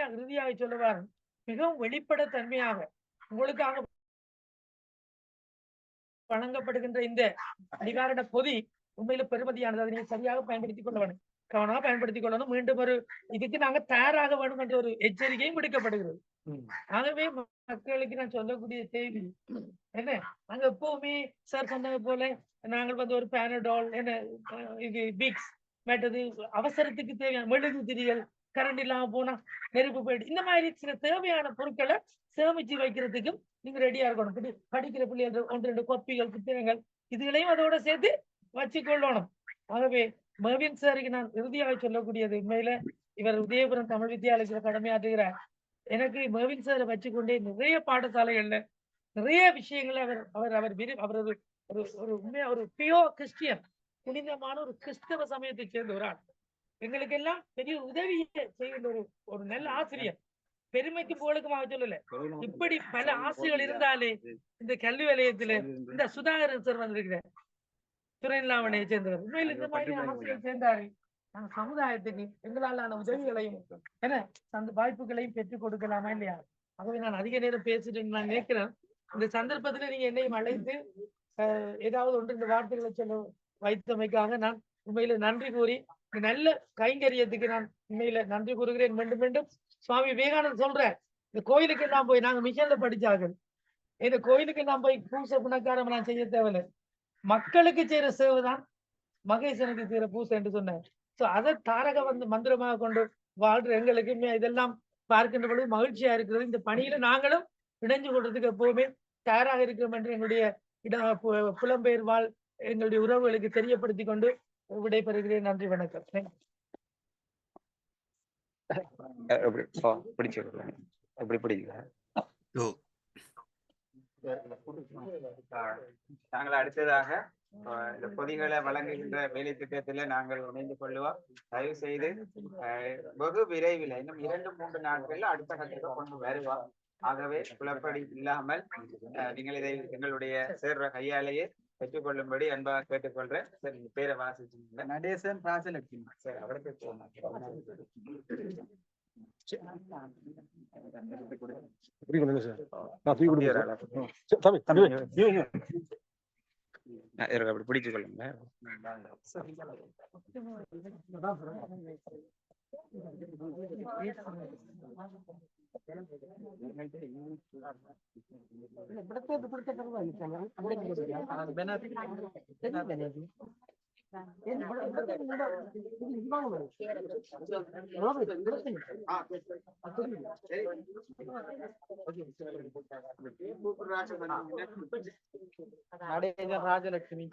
உண்மையாக இறுதியாக சொல்லுவார். மிகவும் வெளிப்படைத்தன்மையாக உங்களுக்காக வழங்கப்படுகின்ற இந்த நிவாரண பொதி உண்மையில பெருமதியானது. அதை நீங்க சரியாக பயன்படுத்திக் கொள்ள வேணும் கவனமா பயன்படுத்திக் கொள்ளணும். மீண்டும் ஒரு இதுக்கு நாங்க தயாராக வேணும் என்ற ஒரு எச்சரிக்கையும் விடுக்கப்படுகிறது. ஆகவே மக்களுக்கு நான் சொல்லக்கூடிய செய்தி என்ன? நாங்க எப்பவுமே சார் சொன்னது போல நாங்கள் வந்து ஒரு பேனடால் என்ன இது பிக்ஸ் மற்றது அவசரத்துக்கு தேவையான மெழுகு திரிகள் கரண்ட் இல்லாம போனா நெருப்பு போயிடு. இந்த மாதிரி சில தேவையான பொருட்களை சேமிச்சு வைக்கிறதுக்கும் நீங்க ரெடியா இருக்கணும். படிக்கிற பிள்ளைகள் ஒன்று ரெண்டு கொப்பிகள் புத்தகங்கள் இதுகளையும் அதோட சேர்த்து வச்சுக்கொள்ளணும். ஆகவே மர்வின் சாருக்கு நான் இறுதியாக சொல்லக்கூடியது உண்மையில இவர் உதயபுரம் தமிழ் வித்தியாலயத்துல கடமையாற்றுகிறார். எனக்கு மர்வின் சாரை வச்சுக்கொண்டே நிறைய பாடசாலைகள்ல நிறைய விஷயங்களை அவர் அவர் அவர் விரு அவர் ஒரு ஒரு ஒரு உண்மையா ஒரு பியோ கிறிஸ்டியன் புனிதமான ஒரு கிறிஸ்தவ சமயத்தை சேர்ந்த ஒரு ஆள் எங்களுக்கெல்லாம் பெரிய உதவியை செய்கின்ற ஒரு ஒரு நல்ல ஆசிரியர். பெருமைக்கு புகழுக்குமாக சொல்லல. இப்படி பல ஆசைகள் இருந்தாலே இந்த கல்வி வலயத்துல இந்த சுதாகரன் சார் வந்திருக்கிறார். துறைநிலாமனையை சேர்ந்தவர். உண்மையில் இந்த மாதிரி ஆசிரியர் சேர்ந்தாரு நாங்க சமுதாயத்துக்கு எங்களாலான உதவிகளையும் என்ன அந்த வாய்ப்புகளையும் பெற்றுக் கொடுக்கலாமா இல்லையா? ஆகவே நான் அதிக நேரம் பேசிட்டு நான் நினைக்கிறேன். இந்த சந்தர்ப்பத்துல நீங்க என்னையும் அழைத்து ஏதாவது ஒன்று இந்த வார்த்தைகளை சொல்ல வைத்தமைக்காக நான் உண்மையில நன்றி கூறி நல்ல கைங்கரியத்துக்கு நான் உண்மையில நன்றி கூறுகிறேன். மீண்டும் மீண்டும் சுவாமி விவேகானந்தர் சொல்ற இந்த கோயிலுக்கு எல்லாம் போய் நாங்க மிஷன்ல படிச்சார்கள். இந்த கோயிலுக்கு நான் போய் பூசை புனக்காரம் நான் செய்ய தேவையில்லை. மக்களுக்கு செய்யற சேவை தான் மகேசனுக்கு செய்யற பூசை என்று சொன்னேன் சோ அதை தாரக வந்து மந்திரமாக கொண்டு வாழ்ற எங்களுக்குமே இதெல்லாம் பார்க்கின்ற பொழுது மகிழ்ச்சியா இருக்கிறது. இந்த பணியில நாங்களும் இணைஞ்சு கொள்றதுக்கு எப்பவுமே தயாராக இருக்கிறோம் என்று எங்களுடைய இட பு- புலம்பெயர் வாழ் எங்களுடைய உறவுகளுக்கு தெரியப்படுத்தி கொண்டு விடைபெறுகிறேன். நன்றி வணக்கம். எப்படி பிடிக்கல நாங்கள் அடுத்ததாக இந்த பொதிகளை வழங்குகின்ற வேலை திட்டத்திலே நாங்கள் இணைந்து கொள்ளுவோம். தயவு செய்து அஹ், வெகு விரைவில் இன்னும் இரண்டு மூன்று நாட்கள்ல அடுத்த கட்டத்தை கொண்டு வருவோம். ஆகவே குழப்படி இல்லாமல் நீங்கள் இதை எங்களுடைய சேர்ற கையாலேயே பெற்றுக்கொள்ளும்படி அன்பாக கேட்டுக்கொள்றேன். சரி நீங்க பேரை வாசிச்சுங்க நடேசன் ராஜலட்சுமி சரி அவருக்கு அப்படி பிடிச்சு கொள்ளுங்க நடேசன் ராஜலட்சுமி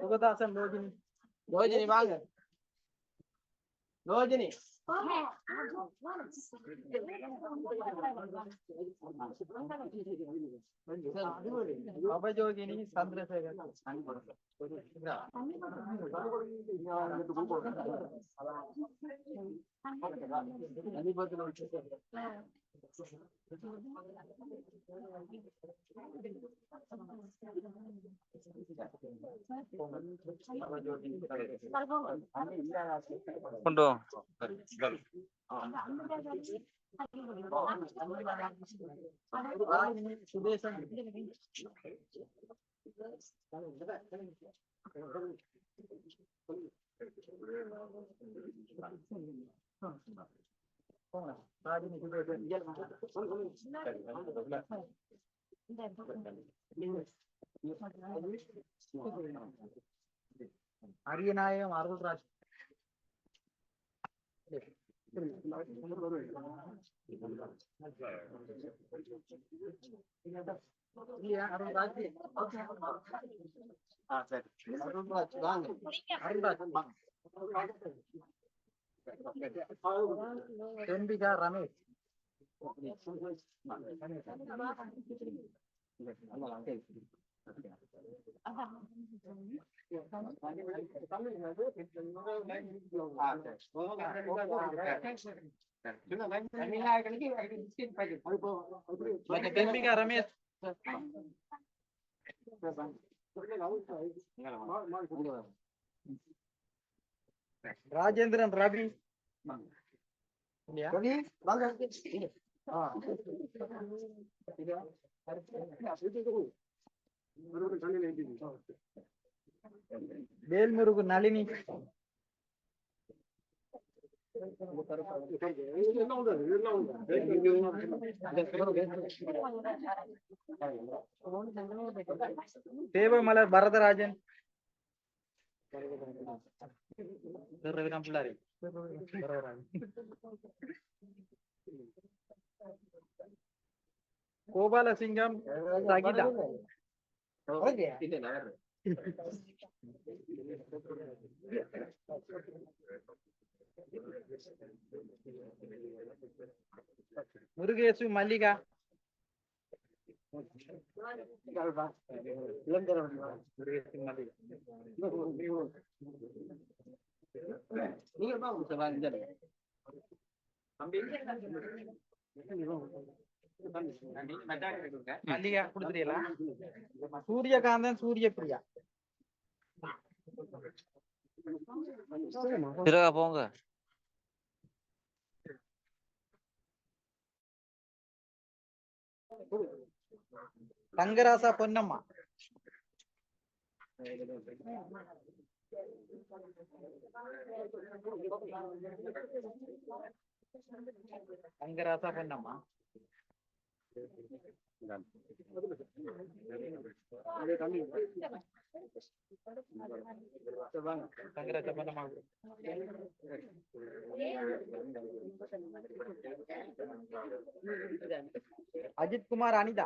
சுகதாசன் रोजनी ಅವಯೋಗಿನಿ ಚಂದ್ರಶೇಖರ್ ಅನಿಬದ್ಧ கொண்டு வா. சுதேசன் ராஜினி சுதேசன் அரியநாயகம் அருள்ராஜ் இல்லையா அருள்ராஜ் ஆ சரி அருள்ராஜ் வாங்க அருள்ராஜ் வாங்க செம்பிகா ரமேஷ். திரும்பிக்கா ரமேஷ். ராஜேந்திரன் ரவி இல்லையா? வேல்முருகு நளினி. தேவமலர் பரதராஜன் ரவிராம் பிள்ளாரி கோபாலசிங்கம் சகிதா முருகேசு மல்லிகா முருகேசு மல்லிகா மல்லிகா கொடுத்துறீங்களா சூரியகாந்தன் சூரியபிரியா போங்க. தங்கராசா பொன்னம்மா. தங்கராசா பொன்னம்மா தங்கராசா பொன்னம்மா அஜித் குமார் அனிதா.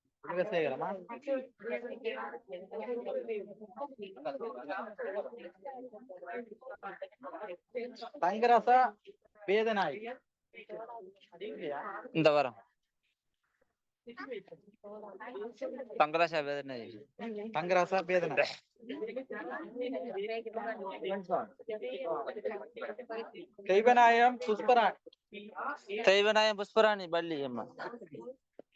உலகசேகரமா தங்கராசா வேதநாய் இந்த வாரம் தங்கராசா வேதனை தங்கராசா வேதநாய் தெய்வநாயகம் புஷ்பராணி దైవనాయం పుష్పరాణి బల్లి అమ్మ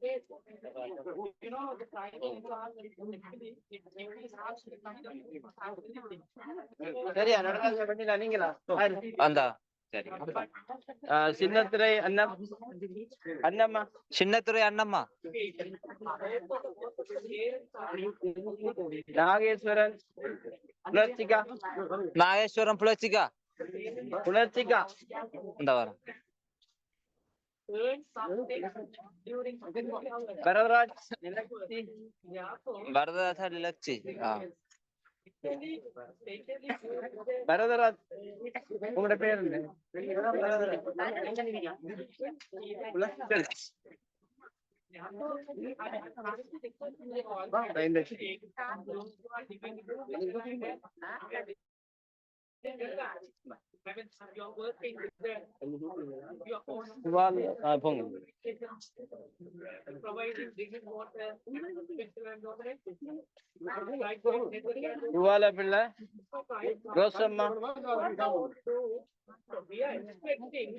You know, the Friday class, Chinnathurai அண்ணம். அண்ணம்மா. சின்னத்துறை அண்ணம்மா. நாகேஸ்வரன். புலர்ச்சிகா நாகேஸ்வரம் புலர்ச்சிகா புலர்ச்சிகா இந்த வாரம். வரதராஜ் நிலக்ஷி வரதராஜா நிலக்ஷி பரதராஜ் உங்களோட பேர் என்ன? You're working with them, your own. Providing drinking water. we are expecting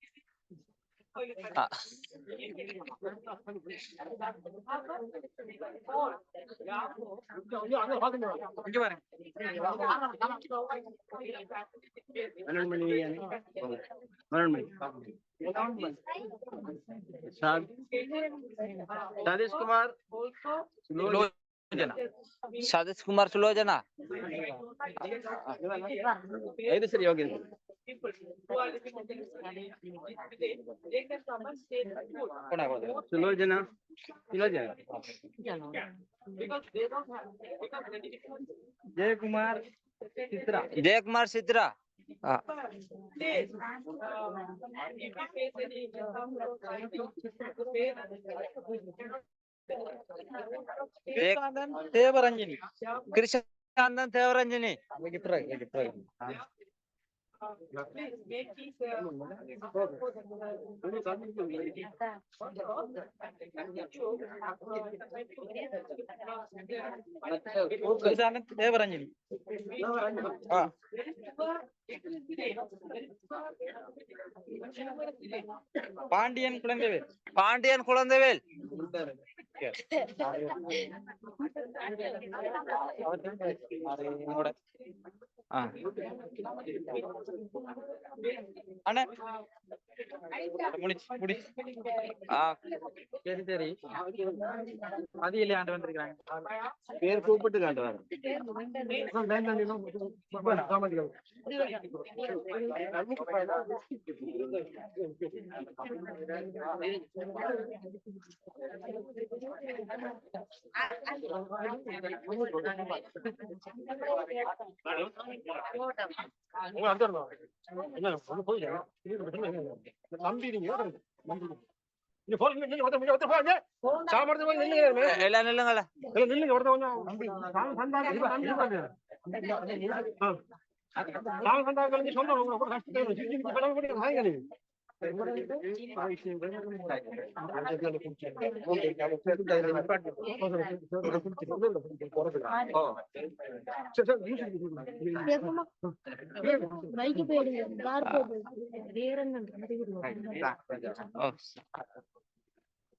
हाँ, हाँ, हाँ। Sajesh Kumar sir Yogi people who are living Kumar Sitra. Jaya Kumar Sitra. Ah. Krishna Andan face any ஆ. பாண்டியன் குழந்தைவேல் பாண்டியன் குழந்தைவேல் ஆ. அண்ணா. முடிச்சு முடி ஆ. சரி சரி. மதியிலே ஆண்டு வந்திருக்காங்க பேர் கூப்பிட்டு காட்டுவாங்க எல்லாம் நில்லுங்கள நில்லுங்க ஒருத்தவங்க சொல்றேன்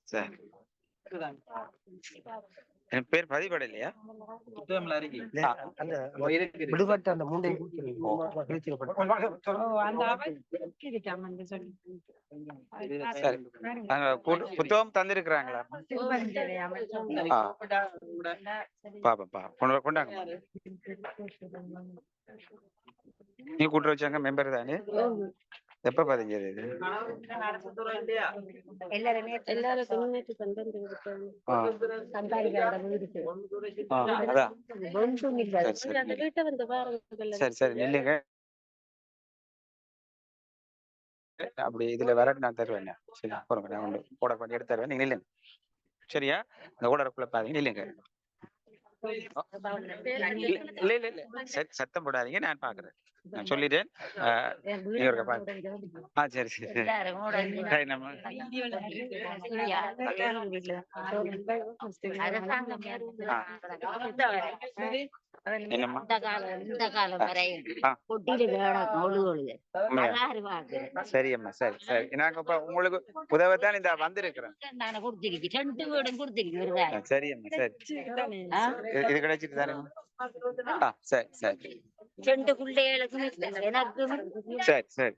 சார் என் பேர் பதிபடலையா புத்தகம்ல விடுபட்ட அந்த மூண்டை புத்தகம் தந்திருக்கிறாங்களா? பாப்பா கொண்டாங்க. நீ கூட்டு வச்சாங்க மெம்பர் தானே? எப்ப பதிஞ்சது இது? சரி, சரி. அந்த நில்லுங்க. அப்படி இதுல வரட்டு நான் தருவேன். சரி போறேன் நான் போட பண்ணி எடுத்து தருவேன். நீங்க நில்லுங்க. சரியா? இந்த ஓடறக்குள்ள பாருங்க. நில்லுங்க. இல்ல இல்ல இல்ல சத்தம் போடாதீங்க நான் பாக்குறேன் நான் சொல்லிட்டேன் ஆ, சரி சரி. சரி நம்ம அரசாங்கம் இந்த காலம் காலம் வரையும். ஒழுகொழுது சரி அம்மா சரி சரி. நாங்க இப்ப உங்களுக்கு உதவத்தான் இந்த வந்திருக்கிறேன் நானே ரெண்டு வீடும். சரி அம்மா சரி. ஆ? இது- கிடைச்சிட்டு தானே? சரி சரி. ரெண்டு பிள்ளைகளுக்கும் எனக்கும் சரி சரி.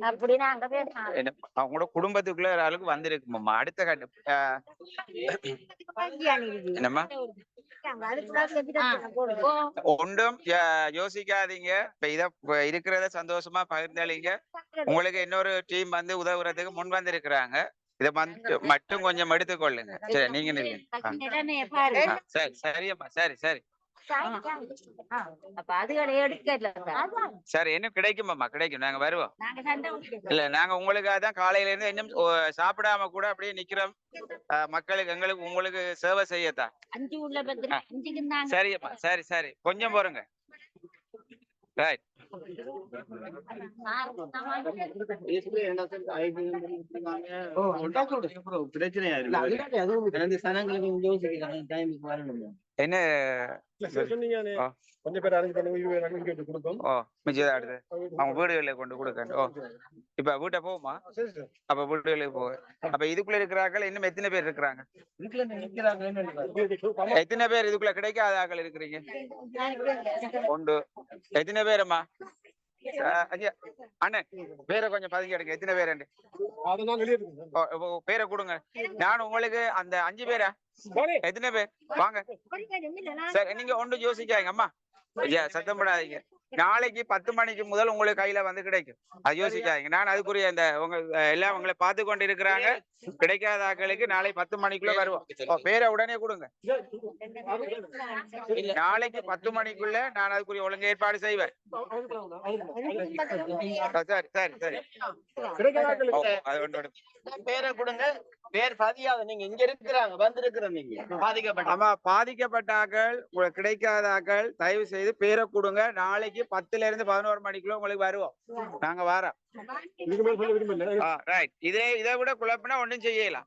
அப்படி நாங்க பேசலாம் என்ன அவங்களோட குடும்பத்துக்குள்ள ஒரு ஆளுக்கு வந்திருக்குமாம்மா அடுத்த கட்ட என்னம்மா? ஒன்றும் யா- யோசிக்காதீங்க இப்ப இத இருக்கிறத சந்தோஷமா பகிர்ந்தளிங்க உங்களுக்கு இன்னொரு டீம் வந்து உதவுறதுக்கு முன் வந்திருக்கிறாங்க இத மட்டு- மட்டும் கொஞ்சம் எடுத்துக்கொள்ளுங்க சரி நீங்க நில்லுங்க. சரி சரியம்மா சரி சரி சரி இன்னும் கிடைக்குமாம்மா கிடைக்கும் நாங்க வருவோம். இல்ல நாங்க உங்களுக்காக தான் காலையில இருந்து இன்னும் சாப்பிடாம கூட அப்படியே நிக்கிறோம் மக்களுக்கு எங்களுக்கு உங்களுக்கு சேவை செய்யத்தான் அஞ்சு உள்ள சரியம்மா சரி சரி. கொஞ்சம் போறங்க ரைட் என்ன. கொஞ்சம் பேர் அரேஞ்ச் அவங்க வீடுகளில் கொண்டு கொடுக்க ஓ. இப்ப வீட்டை போகுமா? அப்ப வீடுகளுக்கு போக. அப்ப இதுக்குள்ள இருக்கிறார்கள் இன்னும் எத்தனை பேர் இருக்கிறாங்க? எத்தனை பேர் இதுக்குள்ள கிடைக்காத ஆட்கள் இருக்கிறீங்க? உண்டு. எத்தனை பேரம்மா? அண்ணன் பேரை கொஞ்சம் பதுங்கி எடுங்க. எத்தனை பேர். பேரை கொடுங்க. நான் உங்களுக்கு அந்த அஞ்சு பேரா. எத்தனை பேர்? வாங்க. சரி நீங்க ஒன்று யோசிக்காதீங்க அம்மா. ஐயா சத்தம் போடாதீங்க. நாளைக்கு பத்து மணிக்கு முதல் உங்களுக்கு கையில வந்து கிடைக்கும். அது யோசிக்காதீங்க. நான் அதுக்குரிய இந்த உங்க எல்லாம் உங்களை பார்த்து கொண்டு இருக்கிறாங்க கிடைக்காத ஆட்களுக்கு நாளை பத்து மணிக்குள்ள வருவோம். ஓ, பேரை உடனே கொடுங்க. நாளைக்கு பத்து மணிக்குள்ள நான் அதுக்குரிய ஒழுங்கு ஏற்பாடு செய்வேன். சரி சரி சரி. பேரை கொடுங்க. பேர் பதியாத நீங்க இங்க இருக்கிறாங்க வந்திருக்கிற நீங்க பாதிக்கப்பட்ட ஆமா. பாதிக்கப்பட்ட ஆக்கள் உங்களுக்கு கிடைக்காத ஆக்கள் தயவு செய்து பேரை கொடுங்க. நாளைக்கு பத்துல இருந்து பதினோரு மணிக்குள்ள உங்களுக்கு வருவோம். நாங்க வரோம் இதுக்கு மேல சொல்ல விரும்பல ரைட் இதே இதை விட குழப்பினா ஒண்ணும் செய்யலாம்